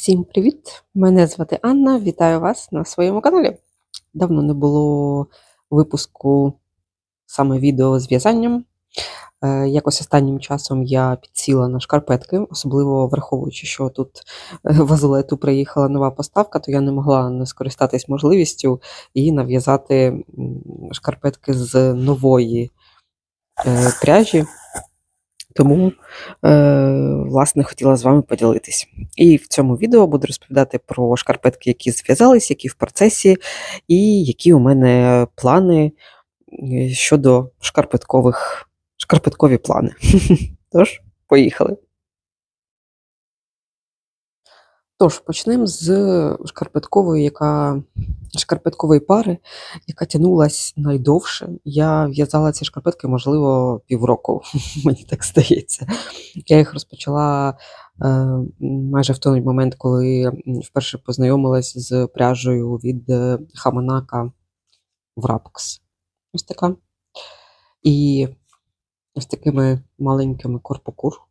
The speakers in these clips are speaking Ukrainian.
Всім привіт! Мене звати Анна. Вітаю вас на своєму каналі. Давно не було випуску саме відео з в'язанням. Е, Якось останнім часом я підсіла на шкарпетки, особливо враховуючи, що тут е, в Азулету приїхала нова поставка, то я не могла не скористатись можливістю і нав'язати шкарпетки з нової е, пряжі. Тому, е, власне, хотіла з вами поділитись. І в цьому відео буду розповідати про шкарпетки, які зв'язались, які в процесі, і які у мене плани е, щодо шкарпеткових шкарпеткові плани. Тож, поїхали. Тож, почнемо з шкарпеткової, яка шкарпеткової пари, яка тягнулась найдовше. Я в'язала ці шкарпетки, можливо, півроку, мені так здається. Я їх розпочала е, майже в той момент, коли вперше познайомилась з пряжею від Хаманака Wrapax. Ось така. І ось такими маленькими корпокур.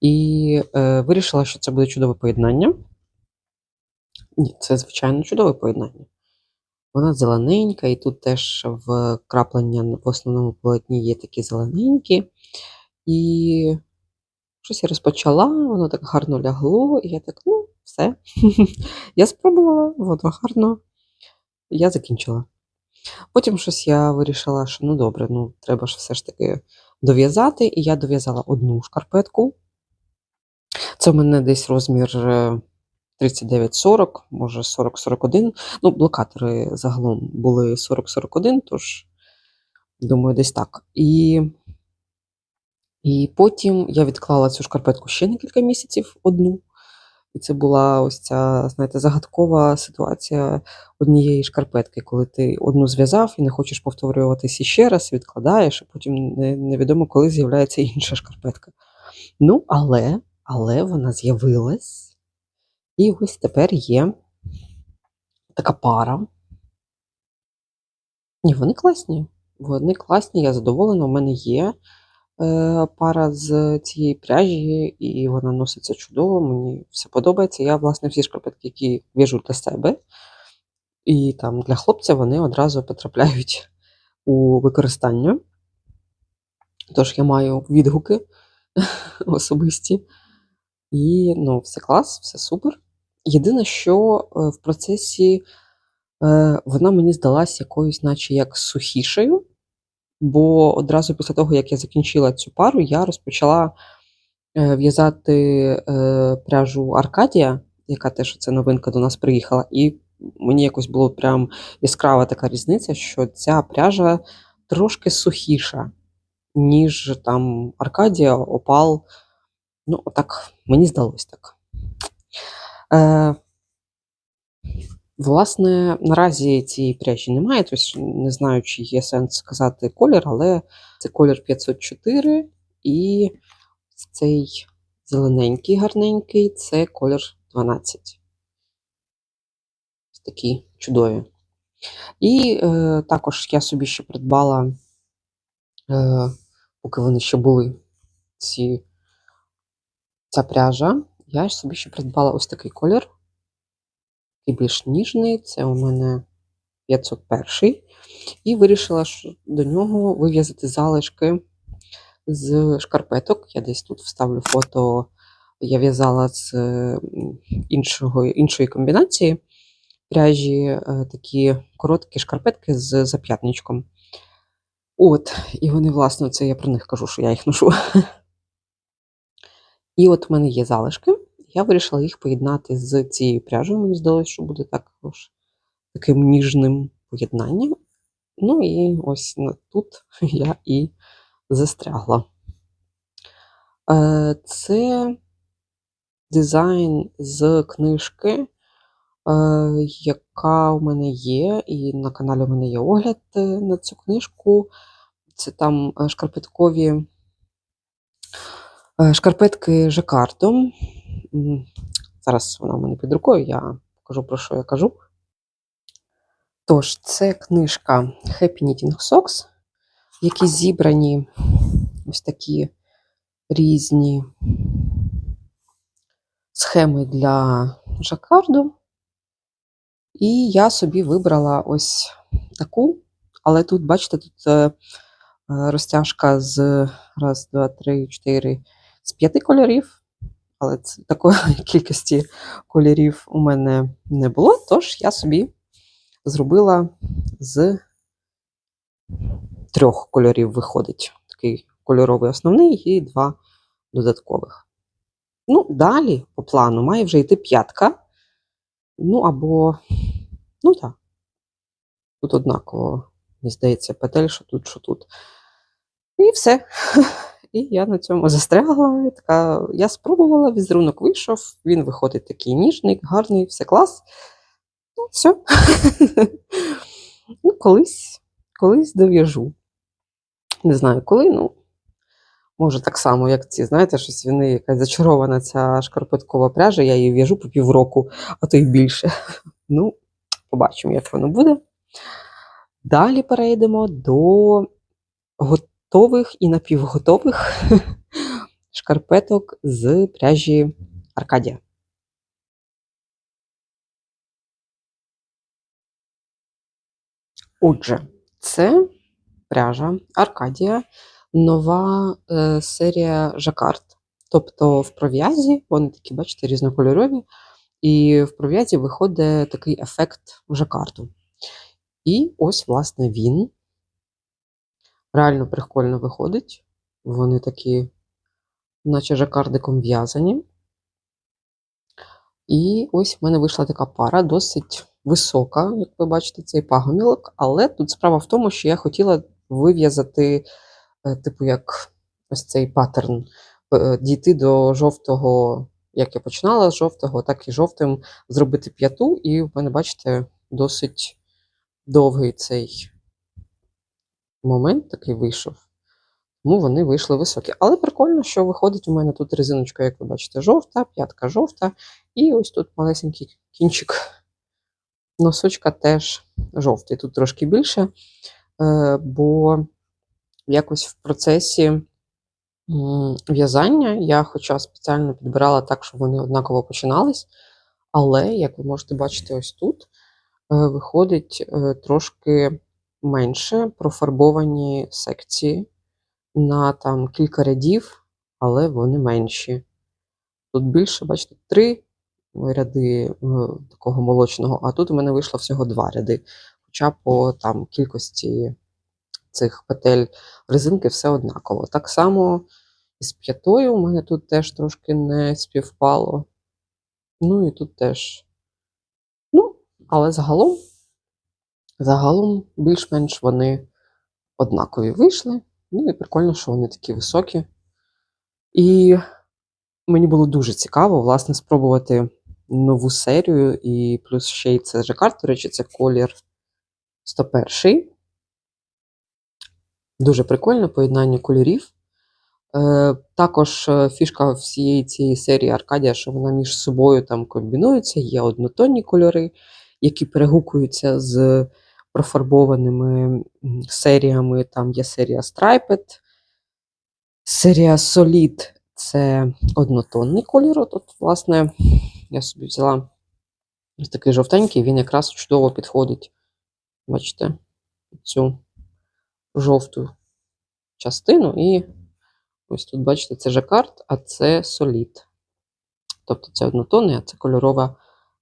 І е, вирішила, що це буде чудове поєднання. Ні, це, звичайно, чудове поєднання. Вона зелененька, і тут теж в краплення в основному полотні є такі зелененькі. І щось я розпочала, воно так гарно лягло, і я так, ну, все. я спробувала, воно гарно. Я закінчила. Потім щось я вирішила, що ну добре, ну треба ж все ж таки дов'язати, і я дов'язала одну шкарпетку. Це в мене десь розмір е, 39-40, може 40-41. Ну, блокатори загалом були 40-41, тож, думаю, десь так. І, і потім я відклала цю шкарпетку ще на кілька місяців одну. І це була ось ця, знаєте, загадкова ситуація однієї шкарпетки, коли ти одну зв'язав і не хочеш повторюватись іще раз, відкладаєш, а потім невідомо, коли з'являється інша шкарпетка. Ну, але, але вона з'явилась. І ось тепер є така пара. Ні, вони класні. Вони класні, я задоволена. У мене є пара з цієї пряжі, і вона носиться чудово, мені все подобається. Я, власне, всі шкарпетки, які в'яжу для себе, і там для хлопця вони одразу потрапляють у використання. Тож я маю відгуки особисті. І ну, все клас, все супер. Єдине, що е, в процесі е, вона мені здалась якоюсь, наче як сухішою, бо одразу після того, як я закінчила цю пару, я розпочала е, в'язати е, пряжу Аркадія, яка теж це новинка до нас приїхала, і мені якось було прям яскрава така різниця, що ця пряжа трошки сухіша, ніж там Аркадія, Опал. Ну, отак, мені здалось так. Е, власне, наразі цієї пряжі немає, тобто не знаю, чи є сенс сказати колір, але це колір 504 і цей зелененький, гарненький це колір 12. Такі чудові. І е, також я собі ще придбала, е, поки вони ще були ці, ця пряжа, я собі ще придбала ось такий колір. Такий більш ніжний, це у мене 501. І вирішила до нього вив'язати залишки з шкарпеток. Я десь тут вставлю фото. Я в'язала з іншого, іншої комбінації пряжі е, такі короткі шкарпетки з зап'ятничком. От, і вони, власне, це я про них кажу, що я їх ношу. І от в мене є залишки. Я вирішила їх поєднати з цією пряжею. Мені здалося, що буде також таким ніжним поєднанням. Ну і ось тут я і застрягла. Е, Це дизайн з книжки, е, яка у мене є, і на каналі у мене є огляд е, на цю книжку. Це там шкарпеткові шкарпетки жакардо. Зараз вона в мене під рукою, я покажу, про що я кажу. Тож, це книжка Happy Knitting Socks, в якій зібрані ось такі різні схеми для жакарду. І я собі вибрала ось таку, але тут, бачите, тут е, розтяжка з раз, два, три, чотири, з п'яти кольорів. Але такої кількості кольорів у мене не було, тож я собі зробила з трьох кольорів виходить. Такий кольоровий основний і два додаткових. Ну, далі, по плану, має вже йти п'ятка. Ну, або, ну так. Тут однаково, мені здається, петель, що тут, що тут. І все. І я на цьому застрягла. І така, я спробувала, візерунок вийшов, він виходить такий ніжний, гарний, все клас. Ну, все. ну, колись, колись дов'яжу. Не знаю коли, ну. Може, так само, як ці, знаєте, щось вони якась зачарована ця шкарпеткова пряжа, я її в'яжу по півроку, а то й більше. Ну, побачимо, як воно буде. Далі перейдемо до готових і напівготових шкарпеток з пряжі Аркадія. Отже, це пряжа Аркадія, нова е, серія жакард. Тобто в пров'язі, вони такі, бачите, різнокольорові, і в пров'язі виходить такий ефект жакарду. І ось, власне, він. Реально прикольно виходить. Вони такі, наче жакардиком в'язані. І ось в мене вийшла така пара, досить висока, як ви бачите, цей пагомілок. Але тут справа в тому, що я хотіла вив'язати, е, типу, як ось цей паттерн, е, дійти до жовтого, як я починала з жовтого, так і жовтим зробити п'яту. І в мене, бачите, досить довгий цей момент такий вийшов. Тому вони вийшли високі. Але прикольно, що виходить у мене тут резиночка, як ви бачите, жовта, п'ятка жовта. І ось тут малесенький кінчик носочка теж жовтий. Тут трошки більше, е, бо якось в процесі в'язання я, хоча спеціально підбирала так, щоб вони однаково починались. Але, як ви можете бачити, ось тут е, виходить е, трошки менше профарбовані секції на там кілька рядів, але вони менші. Тут більше, бачите, три ряди е, такого молочного, а тут у мене вийшло всього два ряди. Хоча по там кількості цих петель резинки все однаково. Так само і з п'ятою у мене тут теж трошки не співпало. Ну і тут теж. Ну, але загалом, загалом, більш-менш вони однакові вийшли. Ну і прикольно, що вони такі високі. І мені було дуже цікаво, власне, спробувати нову серію, і плюс ще й це жакард, до речі, це колір 101. Дуже прикольне поєднання кольорів. Е, Також е, фішка всієї цієї серії Аркадія, що вона між собою там комбінується, є однотонні кольори, які перегукуються з профарбованими серіями. Там є серія Striped, серія Solid це однотонний кольор. Тут, власне, я собі взяла ось такий жовтенький, він якраз чудово підходить. Бачите, цю жовту частину. І ось тут, бачите, це жакард, а це солід. Тобто це однотонний, а це кольорова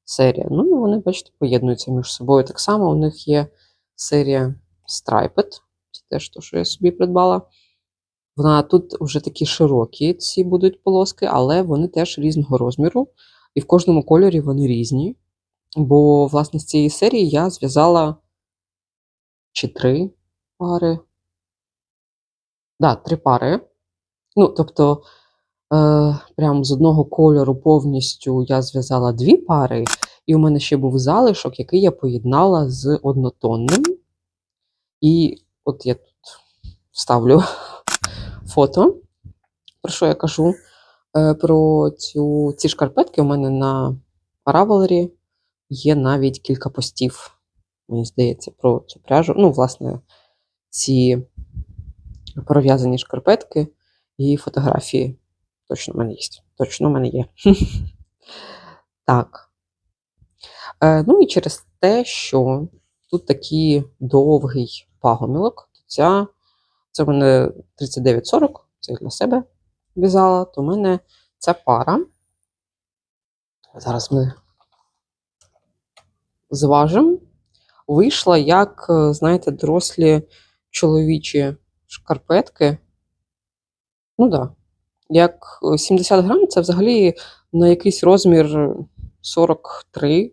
серія. Ну, і вони, бачите, поєднуються між собою. Так само у них є серія Striped. Це теж те, що я собі придбала. Вона тут вже такі широкі, ці будуть полоски, але вони теж різного розміру. І в кожному кольорі вони різні. Бо, власне, з цієї серії я зв'язала чи три пари. Да, три пари. Ну, тобто, е, прямо з одного кольору повністю я зв'язала дві пари, і у мене ще був залишок, який я поєднала з однотонним. І от я тут ставлю фото, про що я кажу. Е, про цю, ці шкарпетки у мене на Ravelry є навіть кілька постів, мені здається, про цю пряжу. Ну, власне, ці пров'язані шкарпетки і фотографії. Точно в мене є. Точно в мене є. Так. Е, ну і через те, що тут такий довгий пагомілок, то ця, це в мене 39,40, це я для себе в'язала, то в мене ця пара. Зараз ми зважимо. Вийшла як, е, знаєте, дорослі чоловічі шкарпетки. Ну так. Як е, 70 грам, це взагалі на якийсь розмір 43,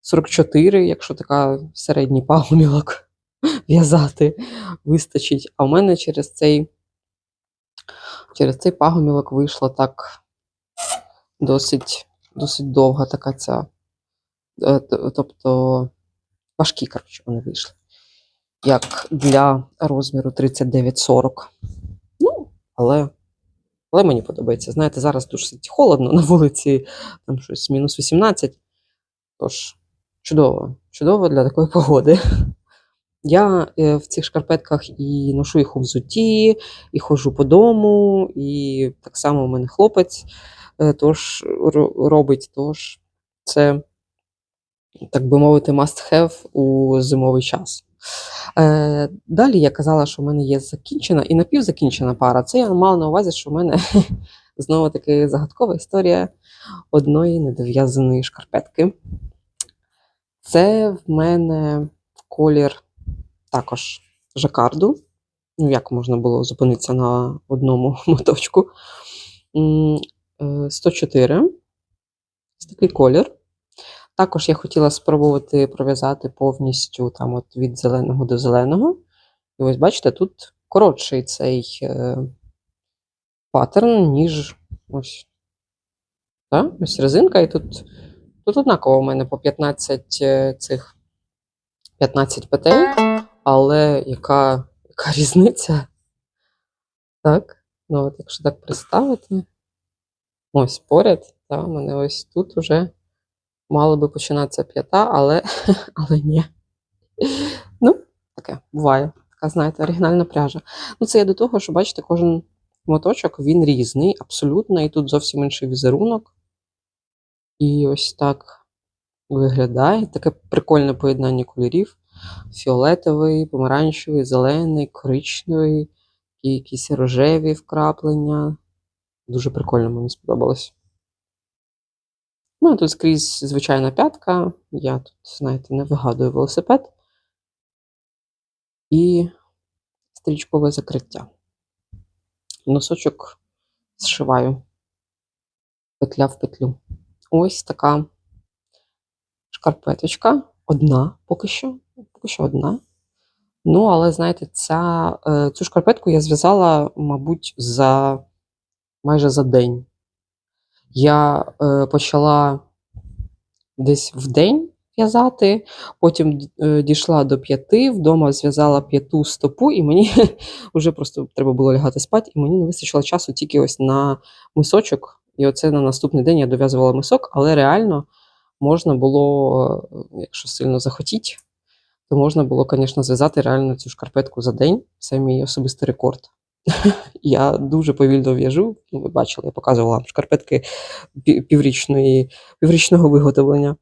44, якщо така середній пагомілок в'язати вистачить. А в мене через цей, через цей пагомілок вийшло так досить, досить довга така ця. е, Тобто важкі, коротше, вони вийшли. Як для розміру 39-40. Ну, але але мені подобається. Знаєте, зараз досить холодно на вулиці, там щось мінус 18. Тож, чудово, чудово для такої погоди. Я е, в цих шкарпетках і ношу їх у взутті, і ходжу по дому, і так само у мене хлопець е, тож, робить. Тож це, так би мовити, must have у зимовий час. Е, далі я казала, що в мене є закінчена і напівзакінчена пара. Це я мала на увазі, що в мене знову таки загадкова історія одної недов'язаної шкарпетки. Це в мене колір також жакарду. Ну, як можна було зупинитися на одному моточку. Е, 104. Ось такий колір. Також я хотіла спробувати пров'язати повністю там от від зеленого до зеленого. І ось бачите, тут коротший цей е, паттерн, ніж ось. Так? Ось резинка, і тут, тут однаково у мене по 15 е, цих 15 петель, але яка, яка різниця? Так, ну от якщо так представити, ось поряд, та, у мене ось тут уже мала би починатися п'ята, але, але ні. Ну, таке буває. Така, знаєте, оригінальна пряжа. Ну, це я до того, що бачите, кожен моточок він різний, абсолютно, і тут зовсім інший візерунок. І ось так виглядає. Таке прикольне поєднання кольорів: фіолетовий, помаранчевий, зелений, коричневий, і якісь рожеві вкраплення. Дуже прикольно мені сподобалось. Ну, тут скрізь звичайна п'ятка. Я тут, знаєте, не вигадую велосипед. І стрічкове закриття. Носочок зшиваю петля в петлю. Ось така шкарпеточка. Одна поки що. Поки що одна. Ну, але знаєте, ця, е, цю шкарпетку я зв'язала, мабуть, за майже за день. Я е, почала десь в день в'язати, потім е, дійшла до п'яти, вдома зв'язала п'яту стопу, і мені вже просто треба було лягати спати, і мені не вистачило часу тільки ось на мисочок. І оце на наступний день я дов'язувала мисок, але реально можна було, е, якщо сильно захотіть, то можна було, звісно, зв'язати реально цю шкарпетку за день. Це мій особистий рекорд. Я дуже повільно в'яжу. Ну, ви бачили, я показувала вам шкарпетки піврічної, піврічного виготовлення.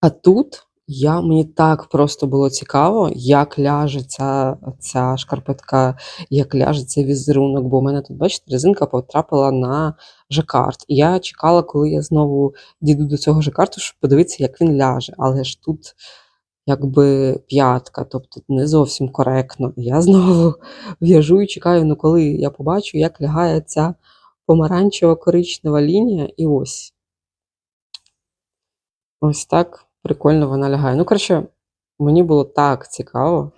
А тут я, мені так просто було цікаво, як ляже ця, ця шкарпетка, як ляже цей візерунок, бо у мене тут, бачите, резинка потрапила на жакард. І я чекала, коли я знову дійду до цього жакарду, щоб подивитися, як він ляже. Але ж тут якби п'ятка, тобто не зовсім коректно. Я знову в'яжу і чекаю, ну коли я побачу, як лягає ця помаранчево-коричнева лінія, і ось. Ось так прикольно вона лягає. Ну, коротше, мені було так цікаво,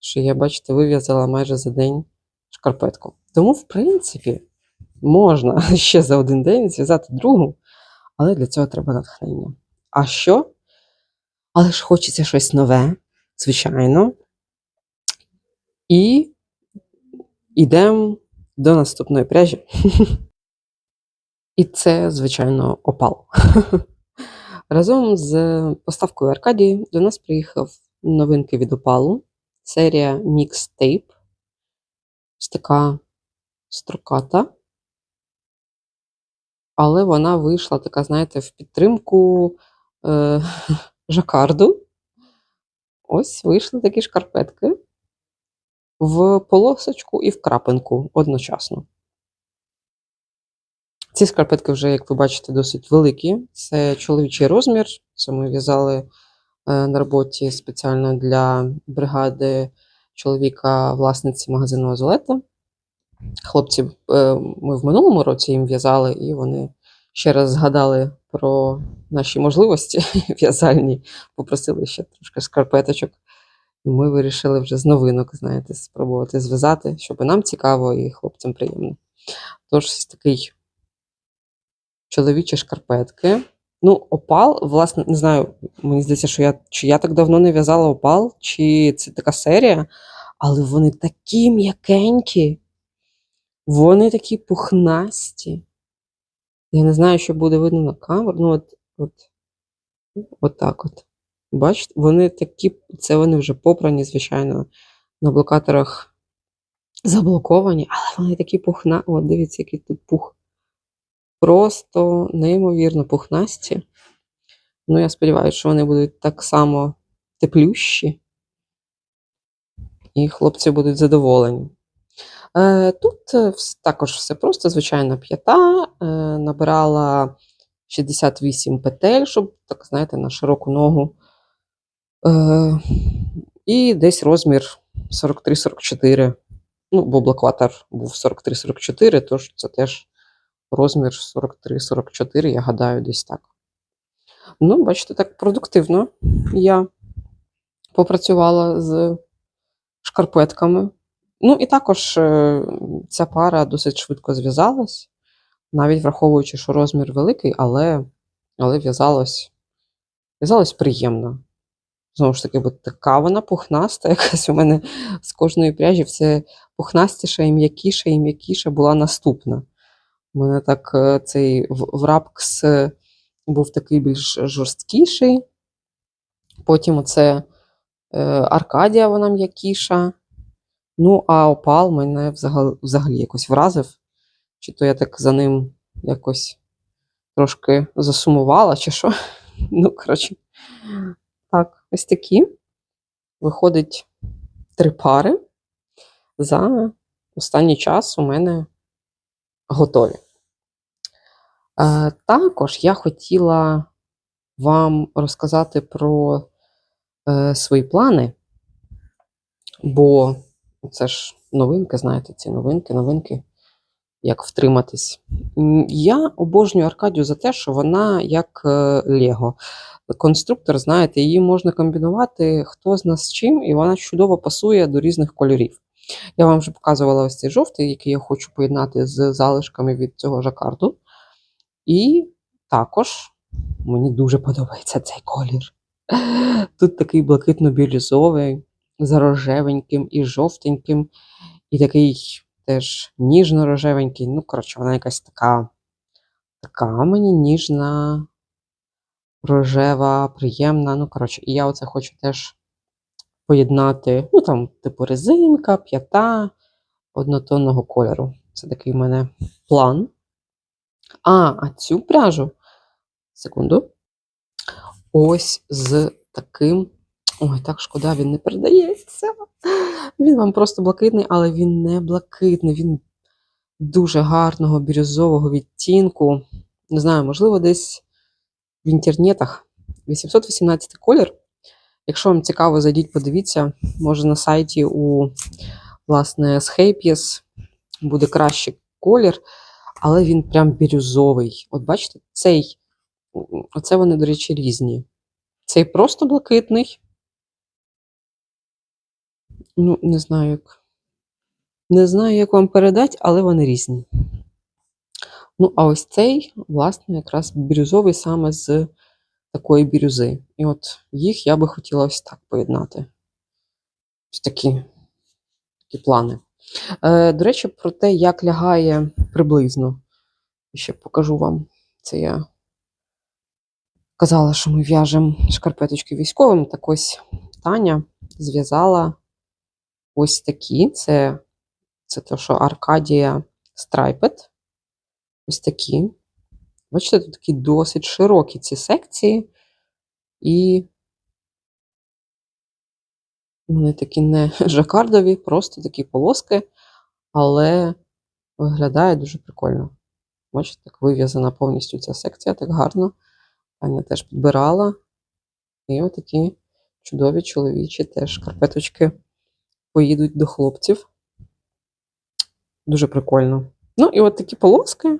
що я, бачите, вив'язала майже за день шкарпетку. Тому, в принципі, можна ще за один день зв'язати другу, але для цього треба натхнення. А що? Але ж хочеться щось нове, звичайно. І йдемо до наступної пряжі. І це, звичайно, опал. Разом з поставкою Аркадії до нас приїхав новинки від опалу. Серія Mixtape. Ось така строката. але вона вийшла така, знаєте, в підтримку е, жакарду. Ось вийшли такі шкарпетки в полосочку і в крапинку одночасно. Ці шкарпетки вже, як ви бачите, досить великі. Це чоловічий розмір. Це ми в'язали е, на роботі спеціально для бригади чоловіка, власниці магазину Азолета. Хлопці, е, ми в минулому році їм в'язали, і вони ще раз згадали про наші можливості в'язальні, попросили ще трошки шкарпеточок. І ми вирішили вже з новинок, знаєте, спробувати зв'язати, щоб нам цікаво, і хлопцям приємно. Тож, такий чоловічі шкарпетки. Ну, опал, власне, не знаю, мені здається, що я чи я так давно не в'язала опал, чи це така серія, але вони такі м'якенькі, вони такі пухнасті. Я не знаю, що буде видно на камеру. Ну, от, от, от так от. Бачите, вони такі, це вони вже попрані, звичайно, на блокаторах заблоковані, але вони такі пухна. От, дивіться, який тут пух. Просто неймовірно пухнасті. Ну, я сподіваюся, що вони будуть так само теплющі, і хлопці будуть задоволені. Е, Тут е, також все просто, звичайно, п'ята. Е, набирала 68 петель, щоб, так знаєте, на широку ногу. І десь розмір 43-44. Ну, бо блокватор був 43-44, тож це теж розмір 43-44, я гадаю, десь так. Ну, бачите, так продуктивно я попрацювала з шкарпетками. Ну, і також е, ця пара досить швидко зв'язалась, навіть враховуючи, що розмір великий, але, але в'язалось, в'язалось приємно. Знову ж таки, бо така вона пухнаста, якась у мене з кожної пряжі все пухнастіша і м'якіша, і м'якіша була наступна. У мене так е, цей врапкс е, був такий більш жорсткіший. Потім оце Аркадія, вона м'якіша. Ну, а опал мене взагалі, взагалі якось вразив. Чи то я так за ним якось трошки засумувала, чи що. Ну, коротше, так, ось такі. Виходить три пари. За останній час у мене готові. Е, також я хотіла вам розказати про е, свої плани, бо це ж новинки, знаєте, ці новинки, новинки, як втриматись. Я обожнюю Аркадію за те, що вона як е, Лего. Конструктор, знаєте, її можна комбінувати хто з нас з чим, і вона чудово пасує до різних кольорів. Я вам вже показувала ось цей жовтий, який я хочу поєднати з залишками від цього жакарду. І також мені дуже подобається цей колір. Тут такий блакитно-бірюзовий, з рожевеньким і жовтеньким, і такий теж ніжно-рожевенький. Ну, коротше, вона якась така, така мені ніжна, рожева, приємна. Ну, коротше, і я оце хочу теж поєднати, ну, там, типу, резинка, п'ята однотонного кольору. Це такий в мене план. А, а цю пряжу, секунду. Ось з таким. Ой, так шкода, він не передається. Він вам просто блакитний, але він не блакитний, він дуже гарного бірюзового відтінку. Не знаю, можливо, десь в інтернетах. 818 колір. Якщо вам цікаво, зайдіть, подивіться. Може на сайті у власне Scapies буде кращий колір, але він прям бірюзовий. От бачите, цей, оце вони, до речі, різні. Цей просто блакитний. Ну, не знаю, як. Не знаю, як вам передати, але вони різні. Ну, а ось цей, власне, якраз бірюзовий саме з такої бірюзи. І от їх я би хотіла ось так поєднати. Ось такі, такі плани. Е, до речі, про те, як лягає приблизно. Ще покажу вам. Це я казала, що ми в'яжемо шкарпеточки військовим. Так ось Таня зв'язала ось такі. Це, це те, що Аркадія Страйпет. Ось такі. Бачите, тут такі досить широкі ці секції, і вони такі не жакардові, просто такі полоски, але виглядає дуже прикольно. Бачите, так вив'язана повністю ця секція, так гарно. Аня теж підбирала. І отакі чудові чоловічі теж шкарпеточки поїдуть до хлопців. Дуже прикольно. Ну, і от такі полоски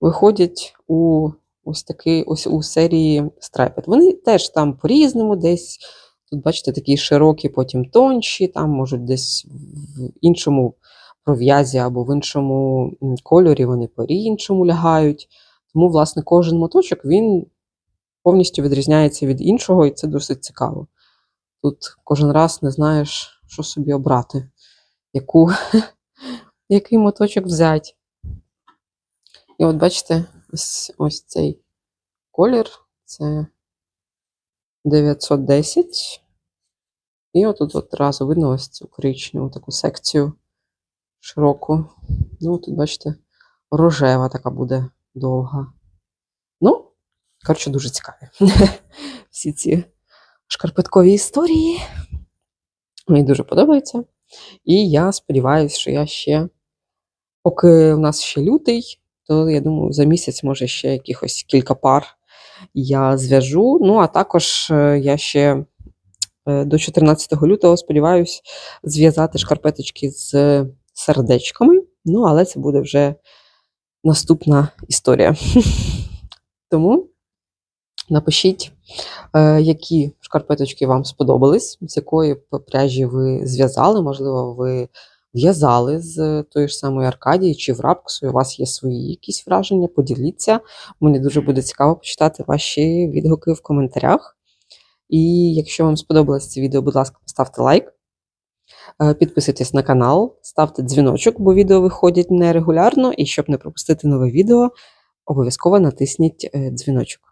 виходять у ось такий, ось у серії Striped. Вони теж там по-різному, десь тут, бачите, такі широкі, потім тонші, там можуть десь в іншому пров'язі або в іншому кольорі вони по-іншому лягають. Тому, власне, кожен моточок він повністю відрізняється від іншого, і це досить цікаво. Тут кожен раз не знаєш, що собі обрати, яку, який моточок взяти. І от бачите, ось, ось цей колір це 910. І от одразу видно ось цю коричневу таку секцію широку. Ну, тут, бачите, рожева така буде довга. Ну, коротше, дуже цікаві. Всі ці шкарпеткові історії. Мені дуже подобається. І я сподіваюся, що я ще, поки в нас ще лютий, то я думаю, за місяць, може, ще якихось кілька пар я зв'яжу. Ну, а також е, я ще е, до 14 лютого сподіваюся зв'язати шкарпеточки з сердечками. Ну, але це буде вже наступна історія. Тому напишіть, е, які шкарпеточки вам сподобались, з якої пряжі ви зв'язали, можливо, ви в'язали з тої ж самої Аркадії чи в і у вас є свої якісь враження, поділіться. Мені дуже буде цікаво почитати ваші відгуки в коментарях. І якщо вам сподобалось це відео, будь ласка, поставте лайк. Е, Підписуйтесь на канал, ставте дзвіночок, бо відео виходять нерегулярно, і щоб не пропустити нове відео, обов'язково натисніть е, дзвіночок.